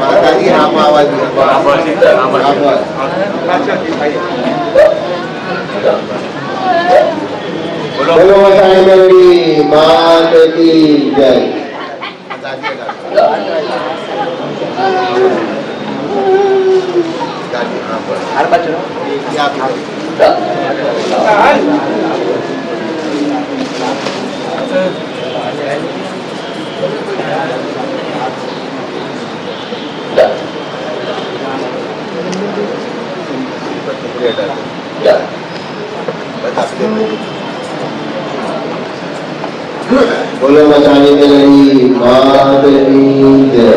માતાજી આમાં બોલો સાંઈ મેલડી માત જય Apa? Tuh? Ya, Ya. બોલો મસાણી મેલડી માત કી જય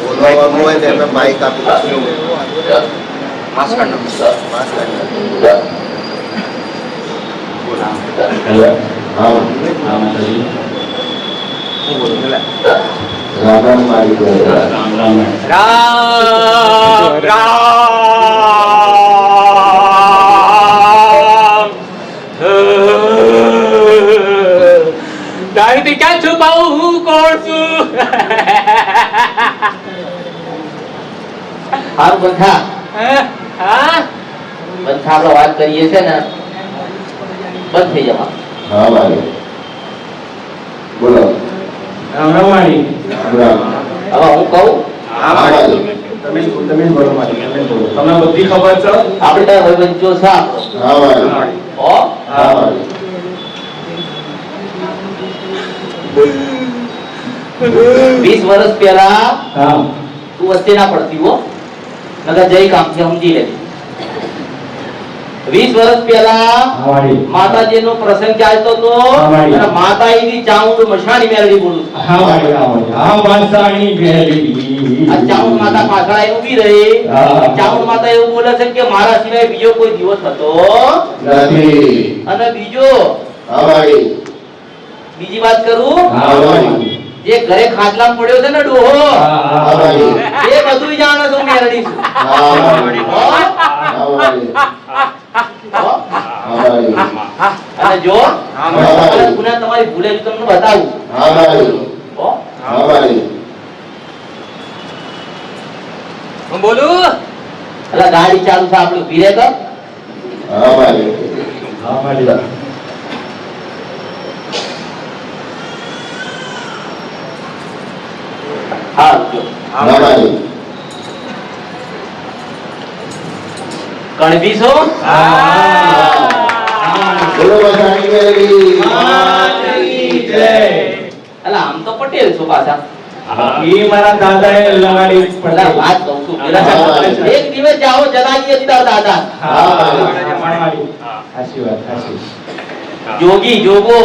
બોલવાનું હોય ને એમને માઇક આપી દો. માસ્ક કાઢો. હા. રામ રામ મારી જોડે. રામ રામ તારી ક્યાં છુપાવું હું કોણ છું હારું બંધા હા બંધા આપણે વાત કરીએ છે ને બંધ થઈ જવા હા બોલો. રામ હવે હું કહું? તમે તમે બોલો મારી તમે બોલો. તમને બધી ખબર છે? આપણે વંચો છે હા વીસ વર્ષ પહેલા હા. તું વચ્ચે ના પડતી હો. નકર જય કામ છે સમજી લે વીસ વર્ષ પહેલા માતાજી નો પ્રસંગ ચાલતો હતો માતા માતાજીની ચાઉંડ મશાણી મેળવી બોલું ચાઉંડ માતા પાછળ આવીને ઊભી રહી. ચાઉંડ માતા એવું બોલે છે કે મારા સિવાય બીજો કોઈ દિવસ હતો? નથી. અને બીજો? બીજી વાત કરું? જે ઘરે ખાટલા પડ્યો છે ને ડોહો એ બધું જાણે છે મેરડી છું. અને જો ગુના તમારી ભૂલે છે તમને બતાવું. હા મારી હો? હા મારી હું. બોલું. એટલે ગાડી ચાલુ છે આપણું ઊભી રહે કર હા જો. હા. કણભી છો બોલો આમ તો પટેલ છો પાછા. ઈ મારા દાદાએ લગાડી એટલે વાત કહું છું. એક દિવસ જાઓ જલાઈએ દાદા. સાચી વાત સાચી જોગી જોગો.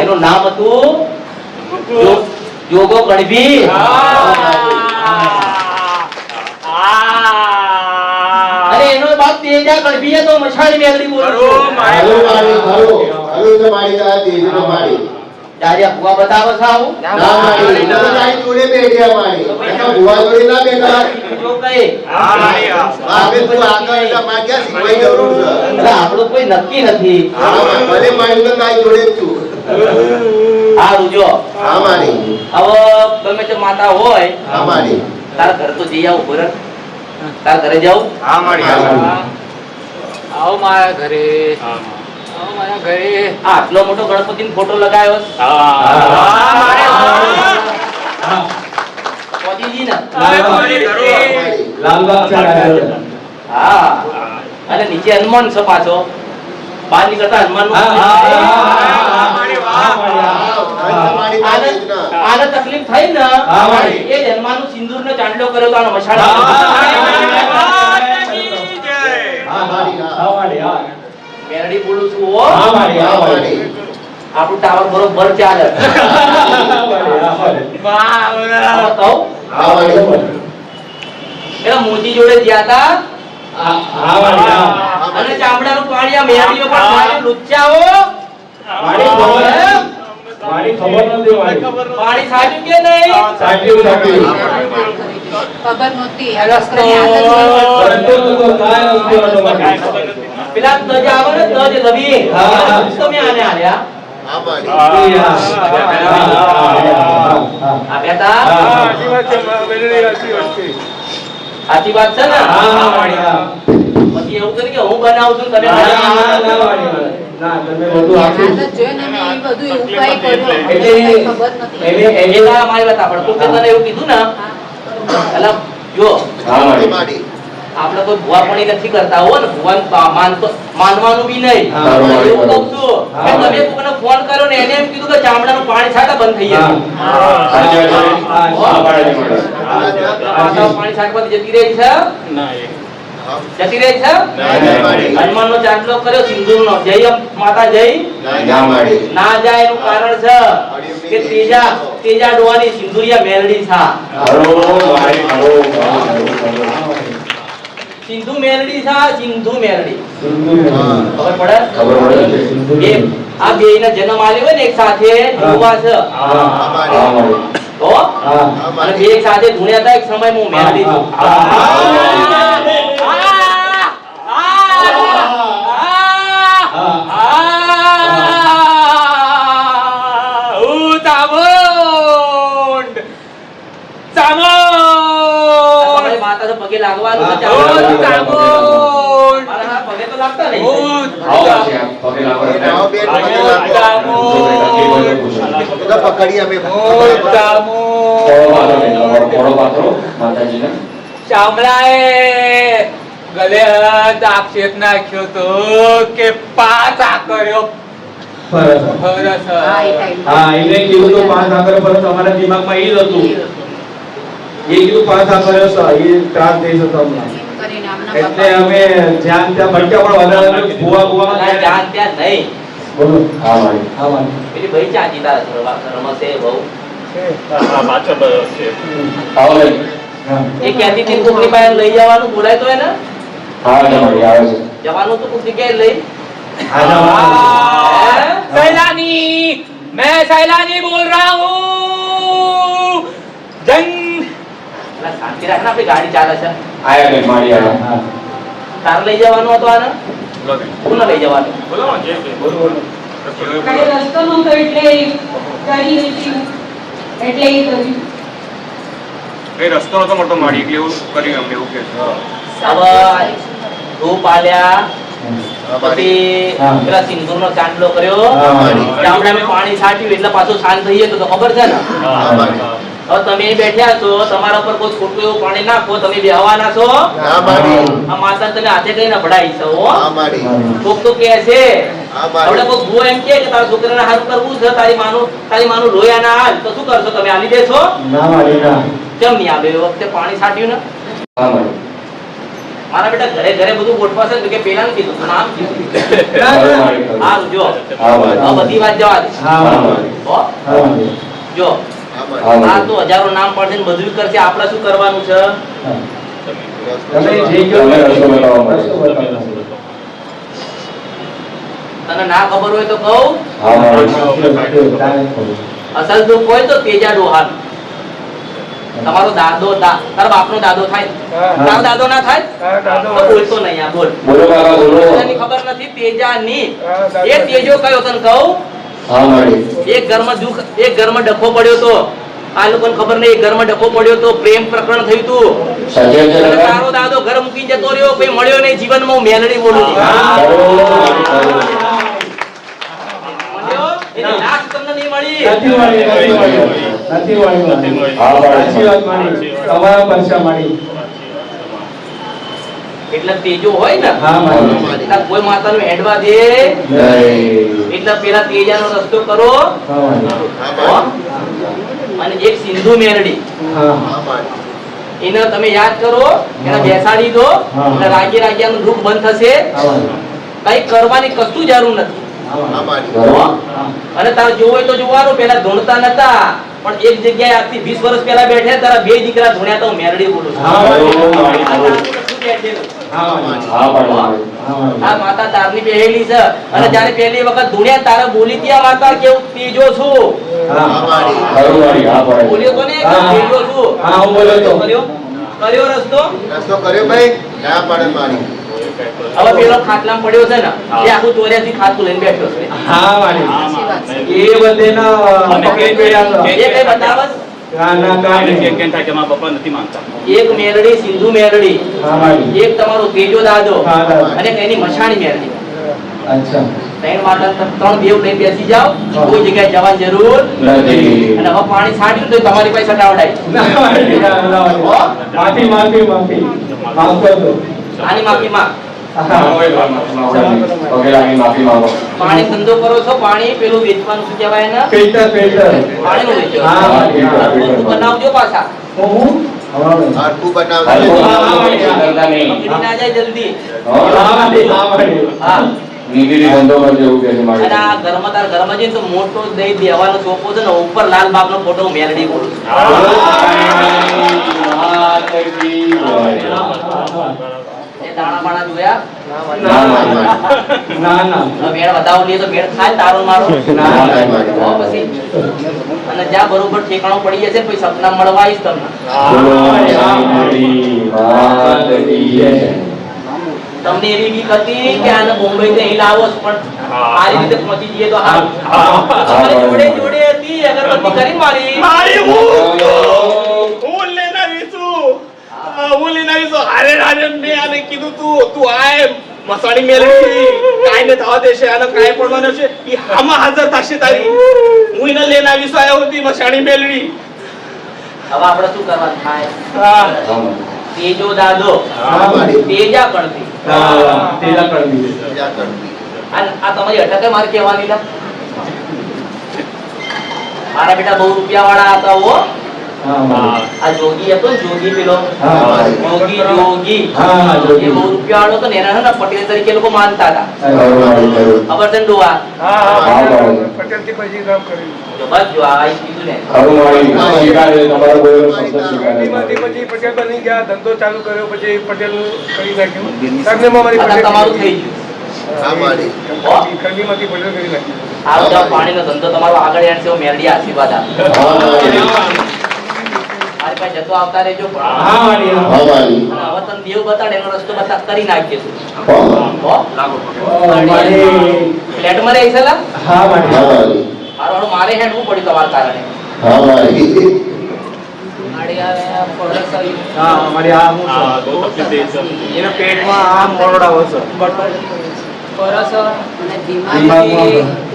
એનું નામ હતું જોગો કણભી અરે એનો બાપ તેજા તો મછાડી મેલડી બોલું. છું. મારી હલો હલો. તો મારી દાદી તો મારી. ત્યારે આ બતાવો છો ના મારી તો તારી જોડે બેઠ્યા મારી ભુવા જોડે ના બેઠા. બીજો કઈ? બાપે તું આગળ એટલે મારે શીખવાઈ જરૂર છે. એટલે આપણું કોઈ નક્કી નથી. હા ભલે મારી તો તારી જોડે જ છું. સારું જો હા મારી. હવે ગમે તે માતા હોય હા મારી. તારા ઘર તો જઈ આવું બરાબર તાર ઘરે જાઉં હા મારી આવો મારા ઘરે. આવો મારા ઘરે. આ આટલો મોટો ગણપતિનો ફોટો લગાવ્યો હા. ને અને નીચે હનુમાન છો પાછો. બહાર નીકળતા હનુમાન આને તકલીફ થઈ ને. એ જ સિંદૂર સિંદૂરનો ચાંદલો કર્યો તો આનો મશાળ હા. મેરડી બોલું છું. આપણું ટાવર બરોબર ચાલે. મોદી જોડે ગયા હતા અને ચામડાનું પાણી આ મેરડીઓ પાણી લુચ્ચાઓ? વાળી ખબર નથી પાણી સાચું કે નહીં? સાચું, સાચું. ખબર નહોતી. પેલા તજ આવે ને તજ રવિ. તમે આને આલ્યા. સાચી વાત છે ને. પછી એવું છે કે હું બનાવું છું તમે એટલે. એવું કીધું ને એટલે જો હા, મારી. આપણે કોઈ ભુવાપણી નથી કરતા હો ને ભૂવા માનવાનું બી નહીં. હા, એવું કહું છું. કે તમે ફોન કર્યો ને એને એમ કીધું કે ચામડાનું પાણી છાંટા બંધ થઈ. પાછા પાણી છાંટવાથી જતી રહી છે. જતી રહી છે? હનુમાન. ચાંદલો કર્યો સિંદૂરનો જય માતા જય. ના, જાય એનું કારણ છે કે તેજા તેજા ડોવાની સિંદુરિયા મેલડી છે. સિંધુ મેલડી છે સિંધુ મેલડી. ખબર પડે? ખબર પડે આ બે ના જન્મ આવ્યો હોય ને એક સાથે યુવા છે. તો અને બે સાથે ગુણ્યા હતા એક સમય હું હા, હા, તમારી માતાને પગે લાગવાનું છે હા, ચાલો. મારા હા પગે તો લાગતા નહીં આવો બેન, પકડીએ અમે. ચામડાએ ગલે આક્ષેપ નાખ્યો તો કે પાસ આ કર્યો. ફરસ. ફરસ હા, એ એને કીધું તો પાંચ આકર પર તમારા દિમાગમાં એ જ હતું. એ કીધું પાંચ આકર્યો સર. એ ત્રાસ એમ કરીને આમના એટલે અમે જ્યાં ત્યાં ભટક્યા પણ વધારે ભૂવા ભૂવા જ્યાં ત્યાં નહીં. બોલો. હા મારી. હા મારી. પેલી ભાઈ ચા જીતા રમસે બહુ. લઈ જવાનું? બોલાય તો એને. જવાનું તો કોક બોલ રહા હું. જંગ શાંતિ રાખ ને આપણી ગાડી ચાલે છે. હા. તારે લઈ જવાનું હતું આને? કોને લઈ જવાનું? બોલો, બોલો. કઈ રસ્તો નહોતો એટલે ગાડી નથી એટલે એ કર્યું. રસ્તો નતો મળતો મારી એટલે એવું કર્યું અમને એવું કે હવે ધૂપ આલ્યા પછી. પેલા સિંદૂરનો ચાંદલો કર્યો. પાણી છાટ્યું એટલે પાછું શાંત થઈ જાય તો ખબર છે ને? તમે બેઠ્યા છો તમારા પર કોઈ ખોટું એવું પાણી નાખો તમે બેહવાના છો? આ માતા તમે હાથે કઈ નભડાઈ છો હો. હા, મારી. કોક તો કહે છે હા, કોઈ ભૂવો એમ કે તારા છોકરાને હારું કરવું છે તારી માનું તારી માનું લોહી ના હાલ તો શું કરશો તમે આલી દેશો ના વાળી ના. કેમ નહીં આવે એ વખતે પાણી છાંટ્યું ને? મારા બેટા ઘરે ઘરે બધું ગોઠવા છે કે પેલા ને કીધું નામ કીધું. જો. બધી વાત જવા દે. જો. આ તો હજારો નામ પડશે ને બધું કરશે. આપણે શું કરવાનું છે? તમે જે કહો ને રસ્તો બતાવવાનો. રસ્તો બતાવવાનો. તને ના ખબર હોય તો કહું. હા, વાળી. તારે ખબર. અસલ દુઃખ હોય તો તેજા ડોહાન તમારો દાદો તારા બાપનો દાદો થાય તારો દાદો ના થાય? તો બોલતો નહીં આ બોલ. બોલો ખબર નથી તેજાની. એ તેજો કયો તને કહું? હા એક ઘરમાં દુઃખ એક ઘરમાં ડખો પડ્યો તો. આ લોકોને ખબર નહીં ઘરમાં ડખો પડ્યો તો પ્રેમ પ્રકરણ થયું તું? તારો દાદો ઘર મૂકીને જતો રહ્યો કોઈ મળ્યો નહીં જીવનમાં હું મેલડી બોલું તમારા પરસા મળી. એટલે તેજો હોય ને એટલે કોઈ માતાનું હેડવા દે. એટલે પેલા તેજાનો રસ્તો કરો? અને એક સિંધુ મેરડી. એને તમે યાદ કરો એને બેસાડી દો. એટલે રાગી રાગિયાનું દુઃખ બંધ થશે. કઈ કરવાની કશું જરૂર નથી. અને તારે જોવું હોય તો જોવાનું પેલા ધૂણતા નતા. પણ એક જગ્યાએ આજથી વીસ વર્ષ પહેલા બેઠે તારા બે દીકરા ધૂણ્યા તો મેરડી બોલું છું? આ તારનું કશું બેઠેલું. હા મળી હા મળી. હા મળી આ માતા તારની પહેલી છે. અને જ્યારે પહેલી વખત ધૂણ્યા તારે બોલી ત્યાં માતા કેવું તેજો છું? હા. ખરું મળી. હા મળી. બોલ્યો તો ને તેજો છું? હા હું બોલ્યો તો. કર્યો? કર્યો રસ્તો? રસ્તો કર્યો ભાઈ. ના પાડે મારી. હવે પેલો ખાટલામાં પડ્યો છે ને એ આખું ચોર્યાસી ખાતું લઈને બેઠો છે. હા. એ બધે ના એ કઈ બતાવસ એક મેરડી સિંધુ મેરડી. એક તમારો તેજો દાદો અને તેની મશાણી મેરડી. અચ્છા. ત્રણ માતા ત્રણ દેવ લઈને બેસી જાઓ. કોઈ જગ્યાએ જવાની જરૂર નથી. અને હવે પાણી છાંટ્યું તો તમારી પાસે. માફી માફી માફી. માફ કરજો. આની માફી માં માફી માંગો પાણી ધંધો કરો છો પાણી પેલું વેચવાનું શું કહેવાય ને ફિલ્ટર ફિલ્ટર પાણીનું વેચો હા, મળી. બનાવજો પાછા હું હા મળી. હાડકું બનાવ હાડકું હા, હા, કરતા નહીં. પકડી ના જાય જલ્દી હા મળી, હા મળી. હા નીકળી ધંધો કરજો એવું કહે છે મારી. અને આ ઘરમાં તાર ઘરમાં જઈને તો મોટો દહીં દેવાનો ચોપો છે ને ઉપર લાલ બાપનો ફોટો મેળવી મેલડી બોલું છું. એ દાણા બાણા જોયા? ના, ના, ના. ના. ના. હવે મેળ વધાવો લઈએ તો મેળ થાય તારો મારો. ના, ના, ના. તો પછી. અને જ્યાં બરોબર ઠેકાણો પડી જશે પછી સપના મળવા આવીશ તમને એવી બીક હતી કે આને બોમ્બે થી અહીં લાવો પણ આ રીતે પહોંચી જઈએ તો હા. જોડે જોડે હતી અગરબત્તી કરી મારી. હું લઈને આવીશું. હારે હારે મેં આને કીધું તું. તું આય મસાણી મેલડી કાઈ ને થવા દેશે આને કાઈ પડવાનું છે. ઈ આમાં હાજર થશે તારી. હું એને લઈને આવીશું આયો હતી મસાણી મેલડી. હવે આપણે શું કરવાનું? થાય હા. હા, તેજો દાદો હા મળી. તેજા કણથી તેજા કરી દીધી. બીજા કરતી. આ તમારી અટકે મારે કહેવાની લા? મારા બેટા બહુ રૂપિયા વાળા હતા મળી. આ જોગી હતો પેલો. બહુ હતો હે ને પટેલ તરીકે લોકો માનતા હતા. બસ જો આ કીધું ને. ધંધો ચાલુ કર્યો પછી પટેલ કરી નાખ્યું સરનેમાં મારી આ તમારું થઈ ગયું હા મારી. હો? ખંડીમાંથી પટેલ કરી નાખ્યું આ બધા પાણીનો ધંધો તમારો આગળ યાર છે મેરડી આશીર્વાદ આપું મારી. પાસે જતો આવતા રહેજો હા મળી. હા મારી. હવે તમે દેવ બતાડે એનો રસ્તો બતા કરી નાખીશું હો ઓ, મળી. ફ્લેટમાં રહી છે લા? હા મળી. હા મારી. હેડવું પડ્યું તમારા કારણે હા મારી. હા મળી. આ હું. એના પેટમાં આ અને દિમાગમાં દિમાગથી ઓછા કરી દિમાગમાં.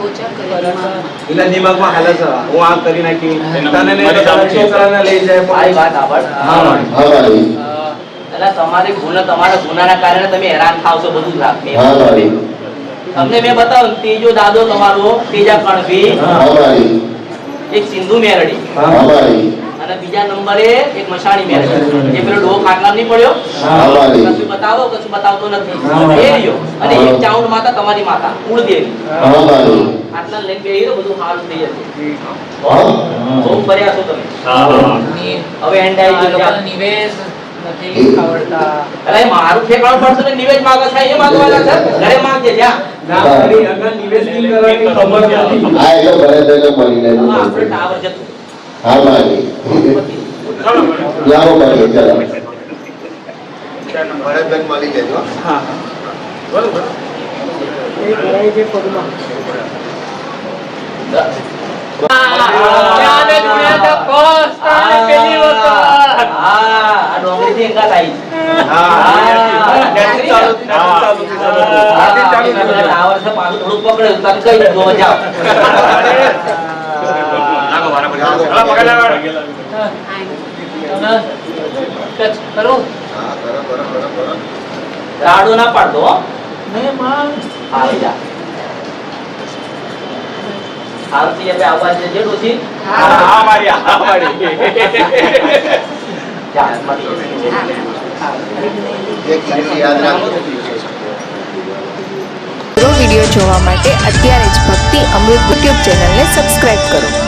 એના દિમાગમાં હાલે છે. હું આ કરી નાખી. તને ને મારી તારા સામે છોકરાને લઈ જાય. મારી વાત સાંભળ. હા મળી. હા. મારી. એટલે તમારી ભૂલ તમારા ગુનાના કારણે તમે હેરાન થાવ છો બધું રાખ. તમને મેં બતાવ્યું ત્રીજો દાદો તમારો ત્રીજા કણભી એક સિંધુ મેરડી. બીજા નંબરે એક મશાણી મેરડી જે પેલો ડો ખાટલામાં નહીં પડ્યો? કશું બતાવો કશું બતાવતો નથી. એ રહ્યો અને એક ચાઉંડ માતા તમારી માતા. કુળ દેવી આટલા લઈને બેહી બધું હાલ થઈ જશે. બહુ ફર્યા છો તમે. હવે એન્ડ આવી ગયો. નિવેશ મારું ઠેકાણું પડશે ને નિવેદ માગે છે એ માગવાના છે. ઘરે માગજે જ્યાં ના અગર નિવેશ નહીં કરવાની ખબર નથી. હા એટલે ભલે તેને મળી હવે આપણે ટાવર જતું. હા મારી. લાવો કરીએ ચાલો. પકડ્યું ટચ કરો હા કરો. કરો કરો કરો રાડો ના પાડતો હો. આવી જા. આરતી આપણે આવવા જજે ડોશી. હા મારી હા મારી. જા, મળીએ. એક ચીજ યાદ રાખો વીડિયો જોવા માટે અત્યારે જ ભક્તિ અમૃત યુટ્યુબ ચેનલને સબસ્ક્રાઇબ કરો.